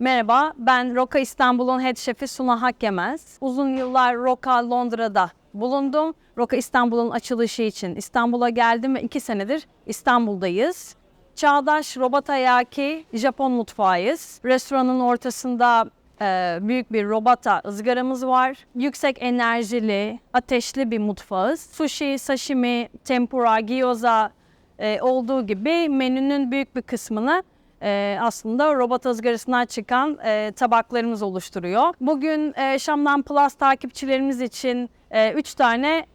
Merhaba, ben Roka İstanbul'un head şefi Suna Hakkemez. Uzun yıllar Roka Londra'da bulundum. Roka İstanbul'un açılışı için İstanbul'a geldim ve iki senedir İstanbul'dayız. Çağdaş robot ayaki Japon mutfağıyız. Restoranın ortasında e, büyük bir robota ızgaramız var. Yüksek enerjili, ateşli bir mutfağız. Sushi, sashimi, tempura, gyoza e, olduğu gibi menünün büyük bir kısmını e, aslında robot ızgarasından çıkan e, tabaklarımız oluşturuyor. Bugün e, Şam'dan Plus takipçilerimiz için 3 tane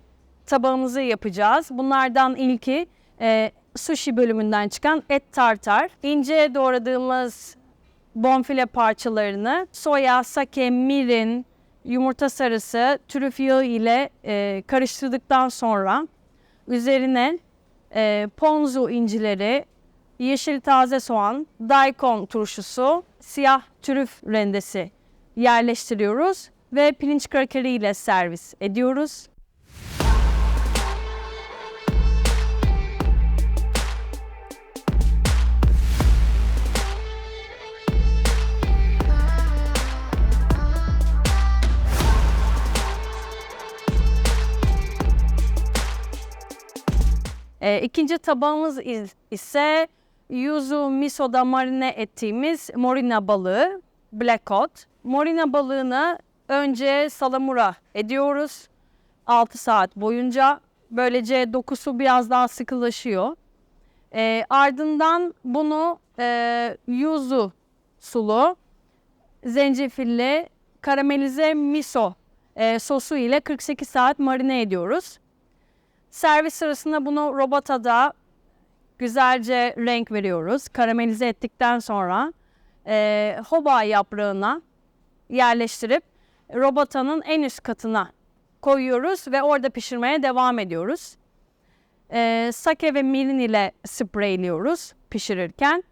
tabağımızı yapacağız. Bunlardan ilki e, sushi bölümünden çıkan et tartar. İnce doğradığımız bonfile parçalarını soya, sake, mirin, yumurta sarısı, trüf yağı ile e, karıştırdıktan sonra üzerine e, ponzu incileri, yeşil taze soğan, daikon turşusu, siyah trüf rendesi yerleştiriyoruz ve pirinç krakeri ile servis ediyoruz. E, ikinci tabağımız is- ise yuzu misoda marine ettiğimiz morina balığı, black cod. Morina balığını önce salamura ediyoruz 6 saat boyunca. Böylece dokusu biraz daha sıkılaşıyor. E, ardından bunu e, yuzu sulu, zencefilli, karamelize miso e, sosu ile 48 saat marine ediyoruz. Servis sırasında bunu robotada güzelce renk veriyoruz. Karamelize ettikten sonra e, hoba yaprağına yerleştirip robotanın en üst katına koyuyoruz ve orada pişirmeye devam ediyoruz. E, sake ve mirin ile spreyliyoruz pişirirken.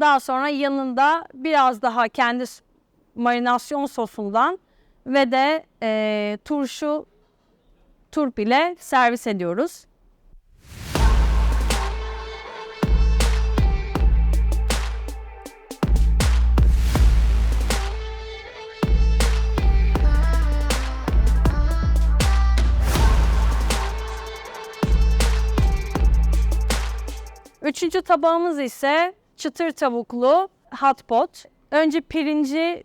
Daha sonra yanında biraz daha kendi marinasyon sosundan ve de e, turşu turp ile servis ediyoruz. Üçüncü tabağımız ise çıtır tavuklu hot pot. Önce pirinci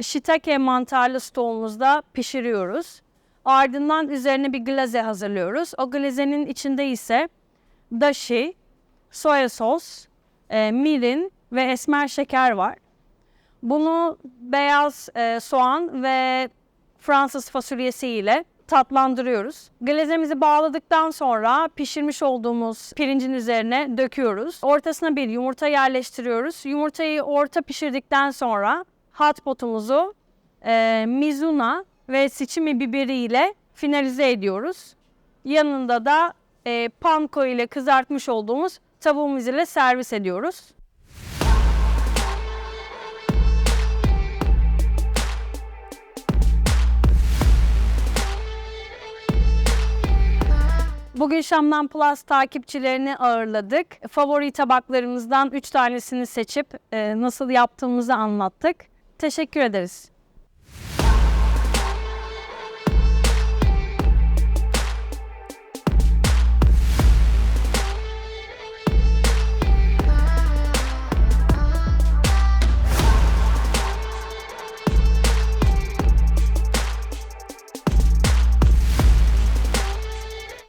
shiitake mantarlı stoğumuzda pişiriyoruz. Ardından üzerine bir glaze hazırlıyoruz. O glazenin içinde ise dashi, soya sos, e, mirin ve esmer şeker var. Bunu beyaz e, soğan ve Fransız fasulyesi ile tatlandırıyoruz. Glazemizi bağladıktan sonra pişirmiş olduğumuz pirincin üzerine döküyoruz. Ortasına bir yumurta yerleştiriyoruz. Yumurtayı orta pişirdikten sonra hot potumuzu e, mizuna ve siçimi biberi ile finalize ediyoruz. Yanında da e, panko ile kızartmış olduğumuz tavuğumuz ile servis ediyoruz. Bugün Şam'dan Plus takipçilerini ağırladık. Favori tabaklarımızdan 3 tanesini seçip e, nasıl yaptığımızı anlattık. Teşekkür ederiz.